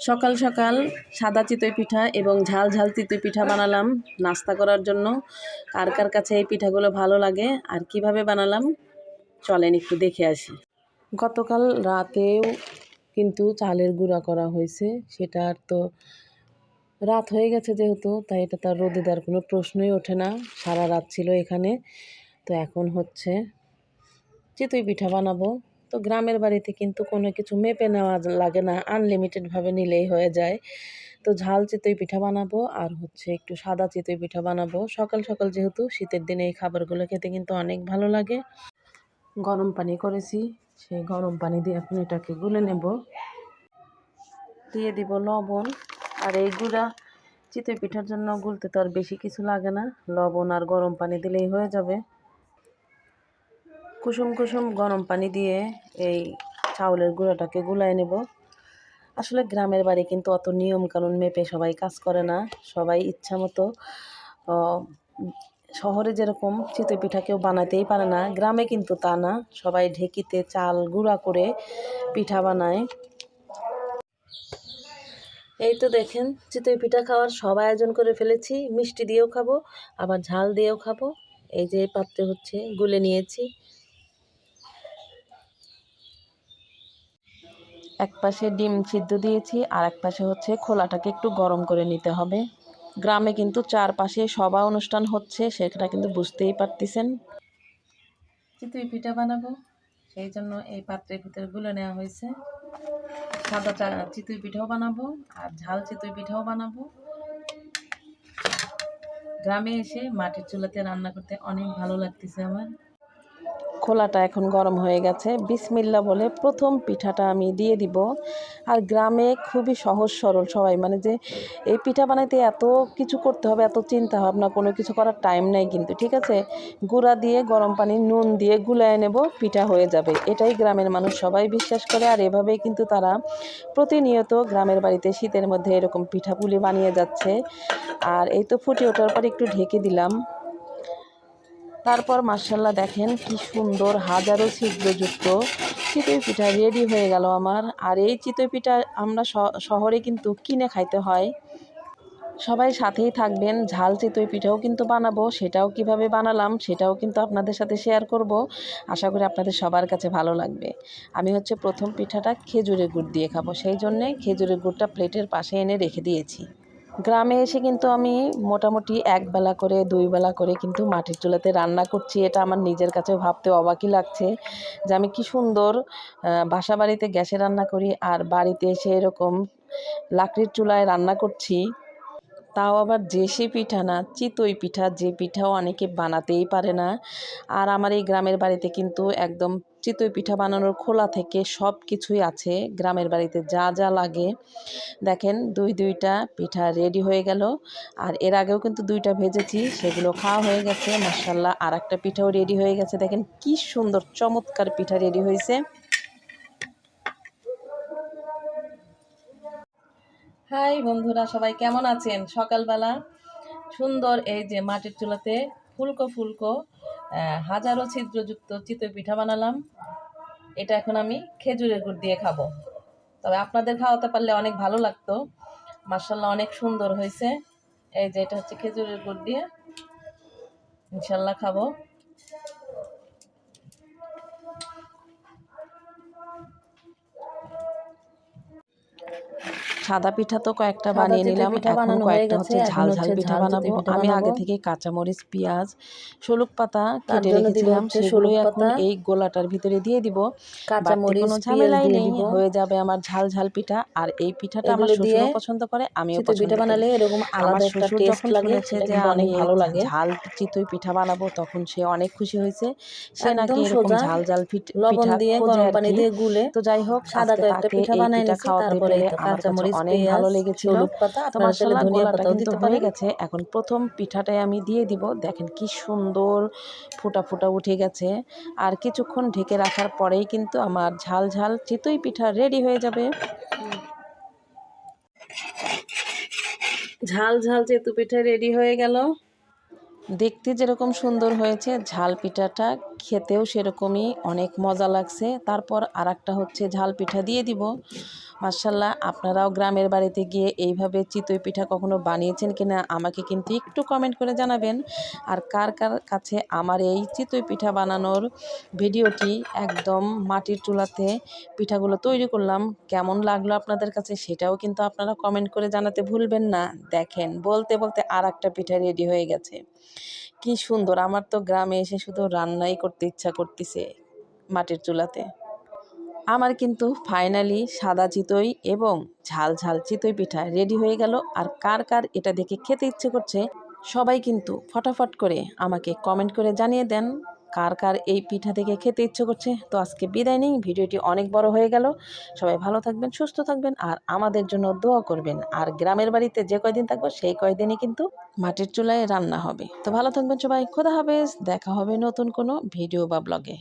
সকাল সকাল সাদা চিতই পিঠা এবং ঝাল ঝাল চিতই পিঠা বানালাম। নাস্তা করার জন্য কার কার কাছে এই পিঠাগুলো ভালো লাগে আর কীভাবে বানালাম, চলেন একটু দেখে আসি। গতকাল রাতেও কিন্তু চালের গুঁড়া করা হয়েছে, সেটা আর তো রাত হয়ে গেছে যেহেতু, তাই এটা তার রোদে দেওয়ার কোনো প্রশ্নই ওঠে না। সারা রাত ছিল এখানে, তো এখন হচ্ছে চিতই পিঠা বানাবো। তো গ্রামের বাড়িতে কিন্তু কোনো কিছু মেপে নেওয়া লাগে না আনলিমিটেডভাবে নিলেই হয়ে যায়। তো ঝাল চিতই পিঠা বানাবো আর হচ্ছে একটু সাদা চিতই পিঠা বানাবো। সকাল সকাল যেহেতু শীতের দিনে এই খাবারগুলো খেতে কিন্তু অনেক ভালো লাগে। গরম পানি করেছি, সেই গরম পানি দিয়ে এখন এটাকে গুলে নেব। দিয়ে দিব লবণ। আর এই গুঁড়া চিতই পিঠার জন্য গুলতে তো আর বেশি কিছু লাগে না। লবণ আর গরম পানি দিলেই হয়ে যাবে। কুসুম কুসুম গরম পানি দিয়ে এই চাউলের গুঁড়োটাকে গুলায় নেব। আসলে গ্রামের বাড়ি কিন্তু অত নিয়ম কানুন মেপে সবাই কাজ করে না। সবাই ইচ্ছা মতো শহরে যেরকম চিতই পিঠা কেউ বানাতেই পারে না, গ্রামে কিন্তু তা না। সবাই ঢেকিতে চাল গুঁড়া করে পিঠা বানায়। এই তো দেখেন, চিতই পিঠা খাওয়ার সব আয়োজন করে ফেলেছি। মিষ্টি দিয়েও খাব, আবার ঝাল দিয়েও খাব। এই যে পাত্রে হচ্ছে গুলে নিয়েছি। এক পাশে ডিম সিদ্ধ দিয়েছি, আর এক পাশে হচ্ছে খোলাটাকে একটু গরম করে নিতে হবে। গ্রামে কিন্তু চারপাশে সভা অনুষ্ঠান হচ্ছে, সেটা কিন্তু বুঝতেই পারতেছেন। চিতই পিঠা বানাবো, সেই জন্য এই পাত্রের ভিতরে গুলে নেওয়া হয়েছে। সাদা চা, চিতই পিঠাও বানাবো, আর ঝাল চিতই পিঠাও বানাবো। গ্রামে এসে মাটির চুলাতে রান্না করতে অনেক ভালো লাগতেছে আমার। খোলাটা এখন গরম হয়ে গেছে। বিসমিল্লা বলে প্রথম পিঠাটা আমি দিয়ে দিব। আর গ্রামে খুবই সহজ সরল সবাই মানে যে এই পিঠা বানাইতে এত কিছু করতে হবে, এত চিন্তা ভাবনা, কোনো কিছু করার টাইম নেই কিন্তু, ঠিক আছে? গুঁড়া দিয়ে, গরম পানি, নুন দিয়ে গুলায় নেব, পিঠা হয়ে যাবে। এটাই গ্রামের মানুষ সবাই বিশ্বাস করে, আর এভাবেই কিন্তু তারা প্রতিনিয়ত গ্রামের বাড়িতে শীতের মধ্যে এরকম পিঠাপুলি বানিয়ে যাচ্ছে। আর এই তো ফুটে ওঠার পর একটু ঢেকে দিলাম। তারপর মার্শাল্লাহ দেখেন কি সুন্দর হাজারো ছিদ্রযুক্ত চিতই পিঠা রেডি হয়ে গেল আমার। আর এই চিতই পিঠা আমরা শহরে কিন্তু কিনে খাইতে হয়। সবাই সাথেই থাকবেন, ঝাল চিতই পিঠাও কিন্তু বানাবো, সেটাও কীভাবে বানালাম সেটাও কিন্তু আপনাদের সাথে শেয়ার করব। আশা করি আপনাদের সবার কাছে ভালো লাগবে। আমি হচ্ছে প্রথম পিঠাটা খেজুরের গুড় দিয়ে খাব, সেই জন্যে খেজুরের গুড়টা প্লেটের পাশে এনে রেখে দিয়েছি। গ্রামে এসে কিন্তু আমি মোটামুটি একবেলা করে দুই বেলা করে কিন্তু মাটির চুলাতে রান্না করছি। এটা আমার নিজের কাছে ভাবতে অবাকই লাগছে যে আমি কি সুন্দর বাসা বাড়িতে গ্যাসে রান্না করি আর বাড়িতে এসে এরকম লাকড়ির চুলায় রান্না করছি। তাও আবার যে দেশি পিঠা না, চিতই পিঠা, যে পিঠাও অনেকে বানাতেই পারে না। আর আমার এই গ্রামের বাড়িতে কিন্তু একদম চিতই পিঠা বানানোর খোলা থেকে সব কিছুই আছে। গ্রামের বাড়িতে যা যা লাগে। দেখেন, দুই, দুইটা পিঠা রেডি হয়ে গেল। আর এর আগেও কিন্তু দুইটা ভেজেছি, সেগুলো খাওয়া হয়ে গেছে। মার্শাল্লাহ আর একটা পিঠাও রেডি হয়ে গেছে। দেখেন, কি সুন্দর, চমৎকার পিঠা রেডি হয়েছে। হাই বন্ধুরা, সবাই কেমন আছেন? সকালবেলা সুন্দর এই যে মাটির চুলাতে ফুলকো ফুলকো হাজারো ছিদ্রযুক্ত চিতই পিঠা বানালাম। এটা এখন আমি খেজুরের গুড় দিয়ে খাব। তবে আপনাদের খাওয়াতে পারলে অনেক ভালো লাগতো। মার্শাল্লাহ অনেক সুন্দর হয়েছে। এই যে এটা হচ্ছে খেজুরের গুড় দিয়ে ইনশাল্লাহ খাব। সাদা পিঠা তো কয়েকটা বানিয়ে নিলাম এখন কয়েকটা হচ্ছে ঝাল ঝাল পিঠা বানাবো। আমি আগে থেকে কাঁচামরিচ পেঁয়াজ শলুক পাতা কেটে রেখেছিলাম। সেগুলোই এখন এই গোলাটার ভিতরে দিয়ে দিব। কাঁচামরিচ কোনো ঝামেলাই নেই হয়ে যাবে আমার ঝাল ঝাল পিঠা। আর এই পিঠাটা আমার শ্বশুরও পছন্দ করে আমিও পিঠা বানালে এরকম আলাদা একটা টেস্ট লাগে যে অনেক ভালো লাগে। ঝাল চিতই পিঠা বানাবো তখন সে অনেক খুশি হয়েছে। সে নাকি এরকম ঝাল ঝাল লবণ দিয়ে গরম পানি দিয়ে গুলে তো যাই হোক সাদা একটা পিঠা বানাই খাওয়াতে পেরে কাঁচামরিচ অনেক ভালো লেগেছিল। তো মাসাল্লাহ ধনিয়া পাতাও দিতে হয়ে গেছে। এখন প্রথম পিঠাটাই আমি দিয়ে দিব। দেখেন কি সুন্দর ফোটা ফোটা উঠে গেছে। আর কিছুক্ষণ ঢেকে রাখার পরেই কিন্তু আমার ঝাল ঝাল চিতই পিঠা রেডি হয়ে যাবে। ঝাল ঝাল চেতু পিঠা রেডি হয়ে গেল। দেখতে যেরকম সুন্দর হয়েছে ঝাল পিঠাটা খেতেও সেরকমই অনেক মজা লাগছে। তারপর আর একটা হচ্ছে ঝাল পিঠা দিয়ে দিব। মার্শাল্লাহ আপনারাও গ্রামের বাড়িতে গিয়ে এইভাবে চিতই পিঠা কখনো বানিয়েছেন কিনা আমাকে কিন্তু একটু কমেন্ট করে জানাবেন। আর কার কার কাছে আমার এই চিতই পিঠা বানানোর ভিডিওটি একদম মাটির চুলাতে পিঠাগুলো তৈরি করলাম, কেমন লাগল আপনাদের কাছে সেটাও কিন্তু আপনারা কমেন্ট করে জানাতে ভুলবেন না। দেখেন, বলতে বলতে আর একটা পিঠা রেডি হয়ে গেছে। কি সুন্দর, আমার তো গ্রামে এসে শুধু রান্নাই করতে ইচ্ছা করতেছে মাটির চুলাতে। আমার কিন্তু ফাইনালি সাদা চিতই এবং ঝাল ঝাল চিতই পিঠা রেডি হয়ে গেল। আর কার কার এটা দেখে খেতে ইচ্ছে করছে, সবাই কিন্তু ফটাফট করে আমাকে কমেন্ট করে জানিয়ে দেন কার কার এই পিঠা থেকে খেতে ইচ্ছে করছে। তো আজকে বিদায় নিই, ভিডিওটি অনেক বড় হয়ে গেল। সবাই ভালো থাকবেন, সুস্থ থাকবেন আর আমাদের জন্য দোয়া করবেন। আর গ্রামের বাড়িতে যে কয়দিন থাকব সেই কয়দিনই কিন্তু মাটির চুলায় রান্না হবে। তো ভালো থাকবেন সবাই, খোদা হাফেজ, দেখা হবে নতুন কোনো ভিডিও বা ব্লগে